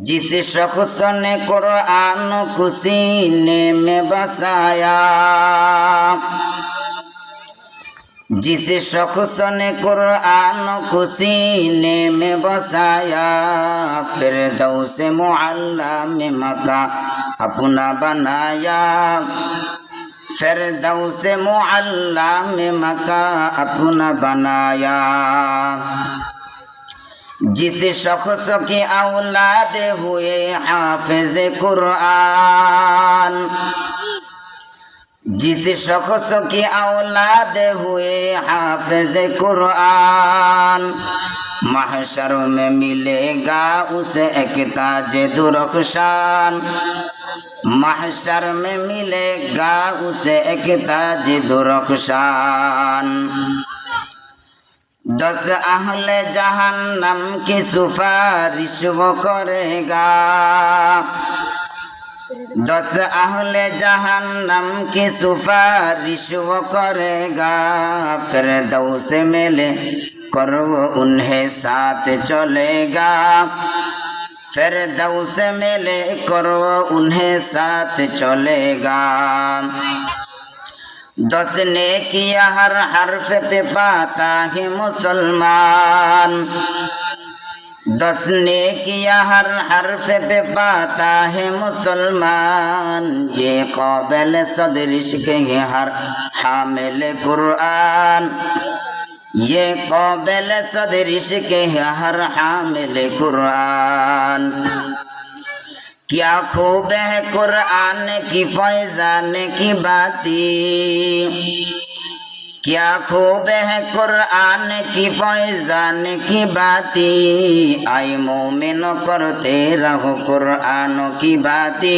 जिस शख्स ने कुरान को सीने में बसाया जिस शख्स ने कुरान को सीने में बसाया फिर दौ से मुअल्ला में मका अपना बनाया फिर दौ से मुअल्ला में मका अपना बनाया जिस शख्स की औलाद हुए हाफिज कुरान जिस शख्स की औलाद हुए हाफिज कुरान महशर में मिलेगा उसे एक ताज दुरख्शान महशर में मिलेगा उसे एक ताज दुरख्शान दस अहल जहन्नम की सुफारिश वो करेगा। दस अहल जहन्नम की सुफारिश वो करेगा। फिर दौ से मिले कर वो उन्हें साथ चलेगा। फिर दौ से मिले कर वो उन्हें साथ चलेगा। दस ने किया हर हर्फ पे पाता है मुसलमान। दस ने किया हर हर्फ पे पाता है मुसलमान। ये काबिल सदरिश के हर हामिल कुरान। ये काबिल सदरिश के हर हामिल कुरान। क्या खूब है कुरान की, फैजान की बाती? क्या खूब है कुरान की, फैजान की बाती? आई मोमिन करते रहो कुरान की बाती।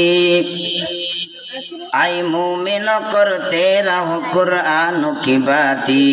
आई मोमिन करते रहो कुरान की बाती।